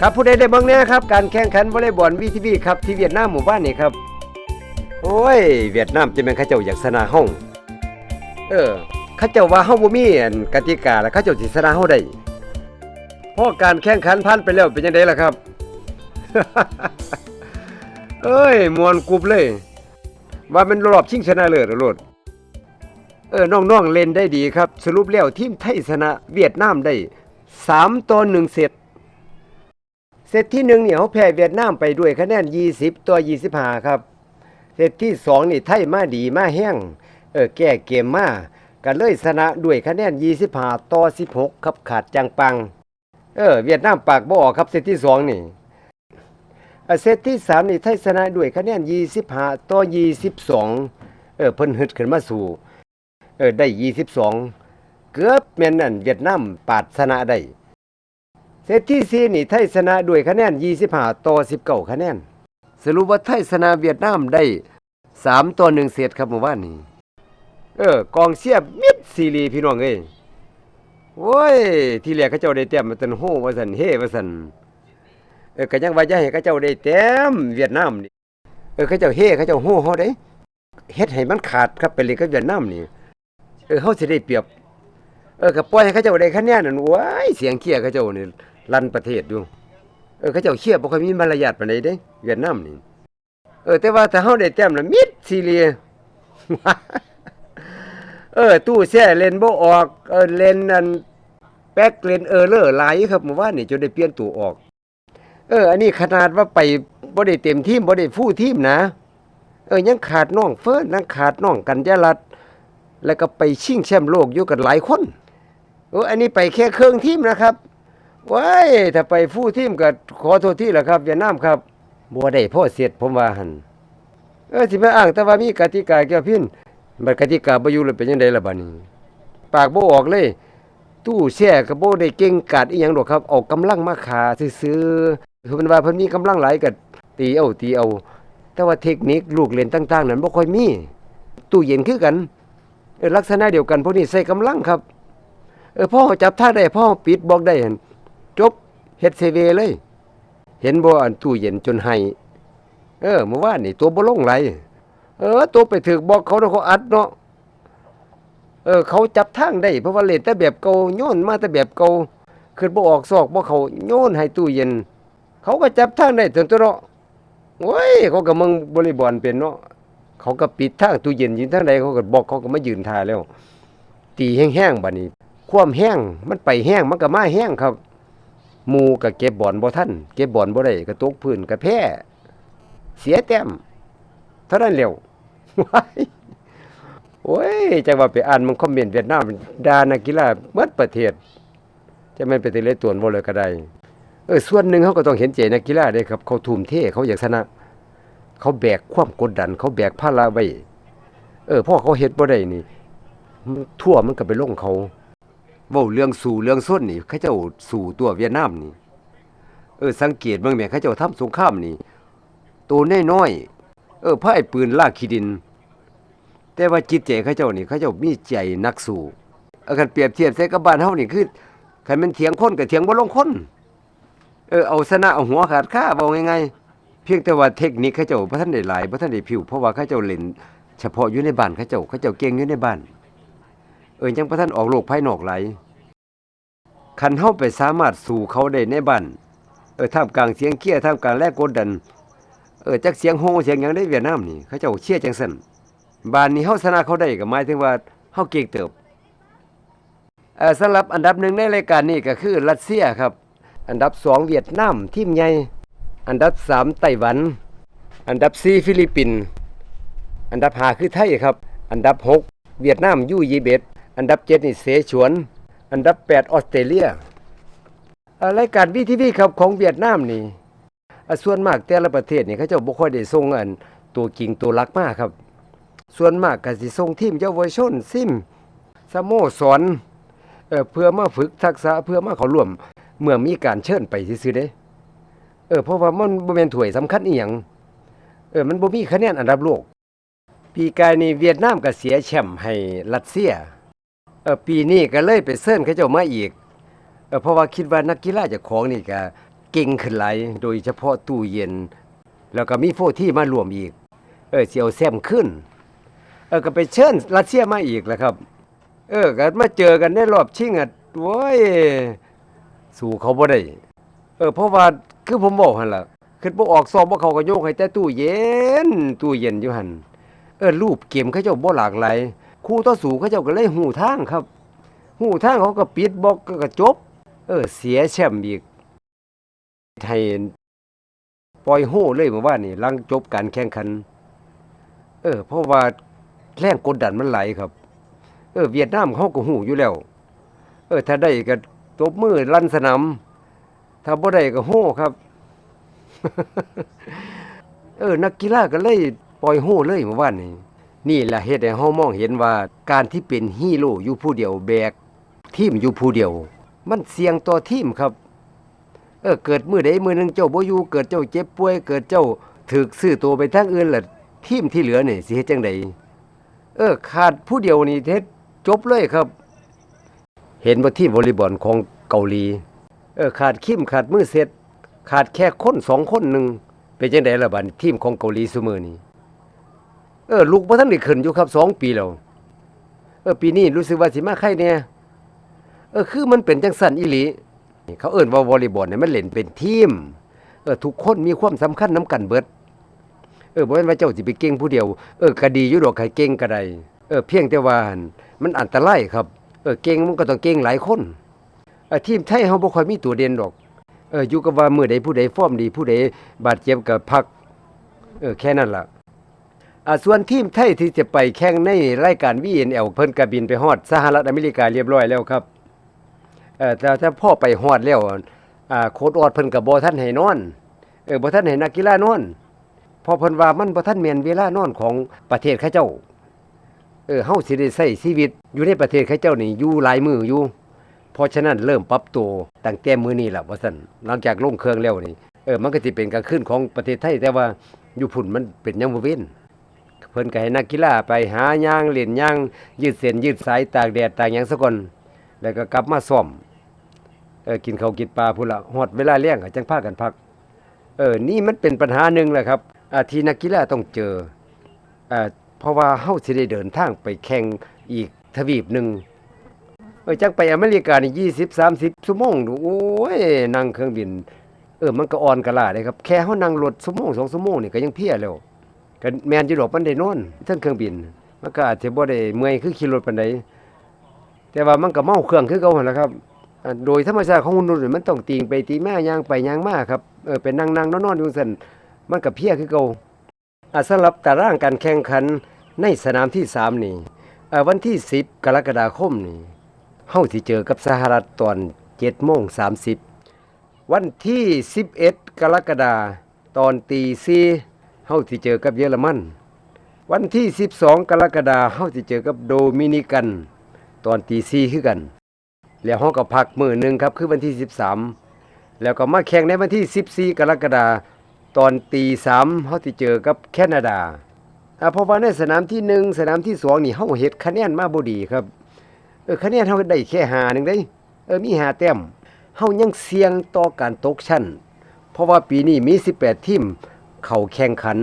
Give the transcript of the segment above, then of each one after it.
ครับผู้ใดได้เบิ่งเนี่ยครับการแข่งขันวอลเลย์บอลวีทีวีครับที่เวียดนามหมู่บ้านนี่ครับ โอ้ย เวียดนามจะเป็นข้าเจ้าอยากสนาห้องเออข้าเจ้าว่าเฮาบ่มีอันกติกาแล้วข้าเจ้าสิสนาเฮาได้เพราะการแข่งขันผ่านไปแล้วเป็นจังไดล่ะครับ เอ้ยมวนกรุบเลย ว่าเป็นรอบชิงชนะเลิศเหรอโลดเออน้องๆเล่นได้ดีครับ สรุปแล้วทีมไทยชนะเวียดนามได้3ต่อ1เซตเซ ตที่หนึ่งเนี่ยเขาแพ้เวียดนามไปด้วยคะแนน 20ต่อ25 ครับ เซตที่สองนี่ไทยมาดีมาแห้งเออแก้เกมมากันเลยชนะด้วยคะแนน 25 ต่อ 16 ครับขาดจังปัง เออเวียดนามปากบ่ออกครับเซตที่สองนี่อะเซตที่สามนี่ไทยชนะด้วยคะแนน 25 ต่อ 22 เออเพิ่นฮึดขึ้นมาสู่เออได้ 22 เกือบแม่นนั่นเวียดนามปาดชนะได้ เซตที่สี่นี่ไทยชนะด้วยคะแนน 25 ต่อ 19 คะแนน สรุปว่าไทยชนะเวียดนามได้ 3 ต่อ 1 เซตครับเมื่อวานนี้ เออ กองเชียร์มิดซีรีส์พี่น้องเอ้ยโอ้ย ที่แรกเขาเจ้าได้แต้มมาตันโฮว่าซั่นเฮว่าซั่นเออก็ยังว่าจะให้เขาเจ้าได้แต้มเวียดนามนี่เออเขาเจ้าเฮเขาเจ้าโฮเฮาได้เฮ็ดให้มันขาดครับไปเลยกับเวียดนามนี่เออเฮาสิได้เปรียบ เออก็ปล่อยให้เขาเจ้าได้คะแนนนั่นว้ยเสียงเคียเขาเจ้านี่ ลั่นประเทศอยู่เออเขาเจ้าเคียบบ่ค่อยมีมารยาทปานใดเด้เวียดนามนี่เออแต่ว่าถ้าเฮาได้แต้มแล้วมิดซีเรียเออตู้แช่เล่นบ่ออกเออเล่นนั่นแป๊กเล่นเออเลอร์หลายครับเมื่อวานนี่จนได้เปลี่ยนตู้ออก เออ อันนี้ขนาดว่าไปบ่ได้เต็มทีมบ่ได้ฟู่ทีมนะ เออยังขาดน้องเฟิร์นยังขาดน้องกัญญาลัตน์แล้วก็ไปชิงแชมป์โลกอยู่กันหลายคนโอ้อันนี้ไปแค่เครื่องทีมนะครับ ว้ายถ้าไปฟู่ทีมก็ขอโทษที่แหละครับเวียดนามครับบ่ได้พ่อเสียดผมว่าหันเออสิมาอ้างแต่ว่ามีกติกาเกี่ยวพินบัดกติกาบ่อยู่แล้วเป็นจังไดล่ะบัดนี้ ปากบ่ออกเลย ตู้แช่ก็บ่ได้เก่งกาดอีหยังดอกครับเออกกำลังมาขาซื่อๆคือมันว่าเพิ่นมีกำลังหลายก็ตีเอาตีเอา แต่ว่าเทคนิคลูกเล่นต่าง ๆ นั้นบ่ค่อยมี ตู้เย็นคือกันเออลักษณะเดียวกันพวกนี้ใส่กำลังครับเออพ่อจับท่าได้พ่อปิดบอกได้หั่น เฮ็ดเซเวเลย เห็นบ่อันตู้เย็นจนให้เออเมื่อวานนี่ตัวบ่ลงไหลเออ ตัวไปถึกบอกเขาแล้วเขาอัดเนาะเออ เขาจับทางได้เพราะว่าเล่นแต่แบบเก่าโยนมาแต่แบบเก่าขึ้นบ่ออกซอกบ่เขาโยนให้ตู้เย็น เขาก็จับทางได้จนตัวเนาะโอ้ยเขาก็มึงบริบอลเป็นเนาะเขาก็ปิดทางตู้เย็นยินทางใดเขาก็บอกเขาก็มายืนทาแล้ว ตีแห้งๆบัดนี้ ความแห้งมันไปแห้งมันก็มาแห้งครับ หมูก็เก็บบอลบ่ทันเก็บบอลบ่ได้ก็ตกพื้นก็แพ้เสียแต้มเท่านั้นเร็วว้ายโอ้ยจังว่าไปอ่านมันคอมเมนต์เวียดนามด่านักกีฬาหมดประเทศ จะแม่นไปติเลยตวนบ่เลยก็ได้เออส่วนหนึ่งเขาก็ต้องเห็นใจนักกีฬาเด้ครับ เขาทุ่มเทเขาอยากชนะ เขาแบกความกดดัน เขาแบกภาระไว้เออพ่อเขาเฮ็ดบ่ได้นี่ทั่วมันก็ไปลงเขา ว้าเรื่องสู่เรื่องส้นนี่เขาเจ้าสู่ตัวเวียดนามนี่ เออ สังเกตบิ่งแหม่เขาเจ้าทำสงครามนี่ตัวน้อยๆเออพ่ายปืนลากขี้ดิน แต่ว่าจิตใจเขาเจ้านี่เขาเจ้ามีใจนักสู้เอาคันเปรียบเทียบใส่กับบ้านเฮานี่คือคันมันเถียงคนก็เถียงบ่ลงคนเออเอาชนะเอาหัวขาดค่าเว้าง่ายๆเพียงแต่ว่าเทคนิคเขาเจ้าบ่ทันได้หลายบ่ทันได้ผิวเพราะว่าเขาเจ้าเล่นเฉพาะอยู่ในบ้านเขาเจ้าเขาเจ้าเก่งอยู่ในบ้าน เออยังบ่ทันออกโลกภายนอกไหลคันเฮาไปสามารถสู่เขาได้ในบ้านเออท่ามกลางเสียงเคี้ยท่ามกลางแลกกดดัน เออจักเสียงโฮเสียงหยังได้เวียดนามนี่เขาเจ้าเชียร์จังซั่นบ้านนี้เฮาชนะเขาได้ก็หมายถึงว่าเฮาเก่งเติบเออสำหรับอันดับหนึ่งในรายการนี้ก็คือรัสเซียครับ อันดับสองเวียดนามทีมใหญ่อันดับสามไต้หวัน อันดับสี่ฟิลิปปินส์อันดับห้าคือไทยครับ อันดับหกเวียดนามยูยีเบ อันดับเจ็ดนี่เสฉวน อันดับแปดออสเตรเลียรายการวีทีวีครับของเวียดนามนี่ส่วนมากแต่ละประเทศนี่เขาเจ้าบ่ค่อยได้ส่งอันตัวจริงตัวลักมากครับ ส่วนมากก็สิส่งทีมเยาวชนซิมสโมสรเอ่อเพื่อมาฝึกทักษะเพื่อมาเขาร่วม เมื่อมีการเชิญไปซื่อๆเด้เออเพราะว่ามันบ่แม่นถ้วยสำคัญอีหยังเออมันบ่มีคะแนนอันดับโลก ปีกายนี้เวียดนามก็เสียแชมป์ให้รัสเซีย เออปีนี้ก็เลยไปเซิ้นเขาเจ้ามาอีกเออเพราะว่าคิดว่านักกีฬาเจ้าของนี่ก็เก่งขึ้นหลายโดยเฉพาะตู้เย็น แล้วก็มีโฟที่มารวมอีก เออสิเอาแซมขึ้นเออก็ไปเชิญรัสเซียมาอีกแหล้วครับ เออก็มาเจอกันในรอบชิงอะโว้ยสู้เขาบ่ได้เออเพราะว่าคือผมบอกหั่นล่ะคิดบ่ออกสอบบ่เขาก็โยกให้แต่ตู้เย็น ตู้เย็นอยู่หั่นเออรูปเกมเขาเจ้าบ่หลากหลาย คู่ต่อสู้เขาเจ้าก็เลยหูทางครับ หูทางเขาก็ปิดบล็อกก็จบ เออ เสียแชมป์อีกไทยปล่อยโห่เลยเมื่อวานี่ลังจบการแข่งขัน เออ เพราะว่าแรงกดดันมันไหลครับ เออ เวียดนามเขาก็หูอยู่แล้ว เออ ถ้าได้ก็ตบมือลั่นสนามถ้าบ่ได้ก็โห่ครับ เออ นักกีฬาก็เลยปล่อยโห่เลยเมื่อวาน นี่แหละเฮ็ดให้เฮามองเห็นว่าการที่เป็นฮีโร่อยู่ผู้เดียวแบกทีมอยู่ผู้เดียว มันเสี่ยงต่อทีมครับ เออเกิดมือใดมือหนึงเจ้าบ่อยู่เกิดเจ้าเจ็บป่วย เกิดเจ้าถูกซื้อตัวไปทางอื่นล่ะทีมที่เหลือนี่สิเฮ็ดจังไดเออขาดผู้เดียวนี่เฮ็ดจบเลยครับ เห็นว่าทีมวอลเลย์บอลของเกาหลี เออขาดคิมขาดมือเสร็จ ขาดแค่คนสองคนหนึงเป็นจังไดล่ะบัดทีมของเกาหลีซุมื้อนี้ เออลูกบ่ทันได้ขึ้นอยู่ครับสองปีแล้วเออปีนี้รู้สึกว่าสิมาไข่แน่เออคือมันเป็นจังสันอีหลีเขาเอิ่นว่าวอลเลย์บอลเนี่ยมันเล่นเป็นทีมเออทุกคนมีความสำคัญน้กันเบิด เออบ่แม่นว่าเจ้าสิไปเก่งผู้เดียว เออก็ดีอยู่ดอกใครเก่งก็ได้เออเพียงแต่ว่ามันอันตรายครับเออเก่งมันก็ต้องเก่งหลายคนเออทีมไทยเฮาบ่ค่อยมีตัวเด่นดอกเอออยู่กับว่ามื้อใดผู้ใดฟอร์มดีผู้ใดบาดเจ็บก็พักเออแค่นั้นล่ะอ่า ส่วนทีมไทยที่จะไปแข่งในรายการ VNL เพิ่นก็บินไปฮอดสหรัฐอเมริกาเรียบร้อยแล้วครับเออแต่ถ้าพ่อไปฮอดแล้วอ่าโค้ดออดเพิ่นก็บ่ทันให้นอนเออบ่ทันให้นักกีฬานอนพอเพิ่นว่ามันบ่ทันแม่นเวลานอนของประเทศเขาเจ้าเออเฮาสิได้ใช้ชีวิต อยู่ในประเทศเขาเจ้านี่อยู่หลายมืออยู่เพราะฉะนั้นเริ่มปรับตัวตั้งแต่มื้อนี้ล่ะว่าซั่นหลังจากลงเครื่องแล้วนี่เออมันก็สิเป็นกลางคืนของประเทศไทยแต่ว่าอยู่พุ่นมันเป็นยามมื้อเว้น พิ่นก็ให้นักกีฬาไปหาย่างเล่นย่างยืดเส้นยืดสายตากแดดตากหยังซะก่อนแล้วก็กลับมาซ่อมเออกินข้าวกินปลาพุ่นละฮอดเวลาเลี้ยงก็จังพากันพักเออนี่มันเป็นปัญหาหนึ่งแหละครับอาที่นักกีฬาต้องเจออ่าเพราะว่าเฮาสิได้เดินทางไปแข่งอีกทวีปหนึ่งเออจังไปอเมริกานี่20 30ชั่วโมงดูโอ้ยนั่งเครื่องบิน เออมันก็อ่อนกะลาเลยครับแค่เฮานั่งรถชั่วโมงสองชั่วโมงนี่ก็ยังเพียแล้ว ก็แมนอยู่ดอกมันได้นอนเทั้งเครื่องบิน มันก็อาจจะบ่ได้เมื่อยคือขี่รถปานใดแต่ว่ามันก็เมาเครื่องคือเก่าหั่นล่ะครับอ่าโดยธรรมชาติของมนุษย์นี่มันต้องตีงไปตีมาย่างไปย่างมาครับเออเป็นนั่งๆนอนๆอยู่ซั่นมันก็เพลียคือเก่าอ่าสำหรับตารางการแข่งขันในสนามที่3นี่อ่าวันที่ 10 กรกฎาคมนี่เฮาสิเจอกับสหรัฐตอน7:30 วันที่ 11 กรกฎาคมตอนตีสี่ เฮาสิเจอกับเยอรมัน วันที่ 12 กรกฎาคมเฮาสิเจอกับโดมินิกัน ตอนตีสี่คือกัน แล้วเฮาก็พักมื้อหนึงครับคือวันที่ 13 แล้วก็มาแข่งในวันที่ 14 กรกฎาคมตอนตีสามเฮาสิเจอกับแคนาดาอ่าเพราะว่าในสนามที่ 1 สนามที่ 2 นี่เฮาเฮ็ดคะแนนมาบ่ดีครับเออคะแนนเฮาได้แค่5นึงเด้เออมี5แต้มเฮายังเสี่ยงต่อการตกชั้น เพราะว่าปีนี้มี 18ทีม เข้าแข่งขัน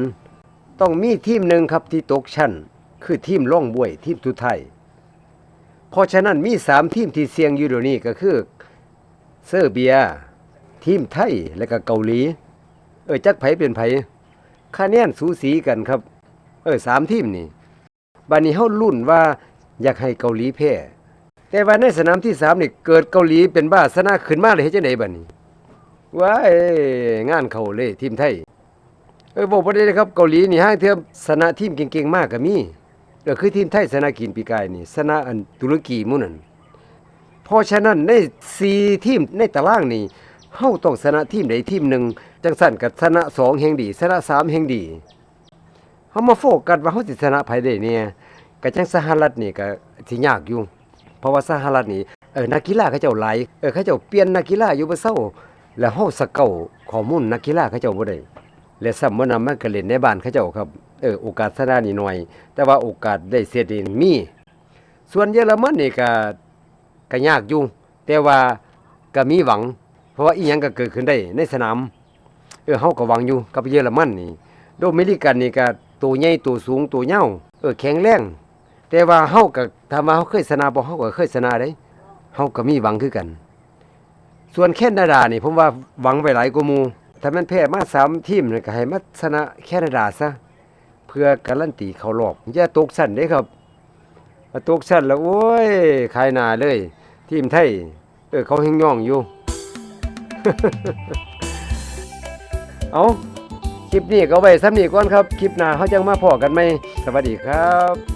ต้องมีทีมหนึ่งครับที่ตกชั้น คือทีมล่องบวยทีมทุไทยเพราะฉะนั้นมี3ทีมที่เสี่ยงอยู่เดี๋ยวนี้ก็คือเซอร์เบีย ทีมไทยและก็เกาหลี เออจักไผเป็นไผคะแนนสูสีกันครับ เออสามทีมนี่บัดนี้เฮาลุ้นว่าอยากให้เกาหลีแพ้แต่ว่าในสนามที่สามนี่เกิดเกาหลีเป็นบ้าชนะขึ้นมาเลยเฮ็ดจังไดบัดนี้ว้ายงานเขาเลยทีมไทย เออบอกบ่ได้เลยครับเกาหลีนี่ห้างเทียมชนะทีมเก่งๆมากก็มีเออคือทีมไทยชนะกินปีกายนี่ชนะอันตุรกีหมู่นั่นเพราะฉะนั้นใน4ทีมในตารางนี่เฮาต้องชนะทีมใดทีมหนึ่งจังซั่นก็ชนะ2แห่งดีชนะ3แห่งดีเฮามาโฟกัสว่าเฮาสิชนะไผได้เนี่ยก็จังสหรัฐนี่ก็สิยากอยู่ เพราะว่าสหรัฐนี่เออนักกีฬาเขาเจ้าหลายเออเขาเจ้าเปลี่ยนนักกีฬาอยู่บ่เซาแล้วเฮาสเกาข้อมูลนักกีฬาเขาเจ้าบ่ได้ และซ้ำบ่นำมันก็เล่นในบ้านเขาเจ้าครับเออโอกาสชนะนี่น้อย แต่ว่าโอกาสได้เสียดีมี ส่วนเยอรมันนี่ก็ก็ยากอยู่แต่ว่าก็มีหวัง เพราะว่าอีหยังก็เกิดขึ้นได้ในสนามเออเฮาก็หวังอยู่กับเยอรมันนี่โดมินิกันนี่ก็ตัวใหญ่ตัวสูงตัวเหย้าเออแข็งแรงแต่ว่าเฮาก็ถ้าว่าเฮาเคยชนะบ่เฮาก็เคยชนะเด้เฮาก็มีหวังคือกัน ส่วนแคนาดานี่ผมว่าหวังไว้หลายกว่าหมู่ ถ้ามันแพ้มาสามทีมนี่ก็ให้มาชนะแคนาดาซะเพื่อการันตีเขารอบอย่าตกชั้นเด้ครับตกชั้นแล้วโอ้ยขายหน้าเลย ทีมไทยเออเขาเฮงย่องอยู่ เอาคลิปนี้ก็ไว้ซ้ำนี้ก่อนครับ คลิปหน้าเขาจังมาพอกันไหมสวัสดีครับ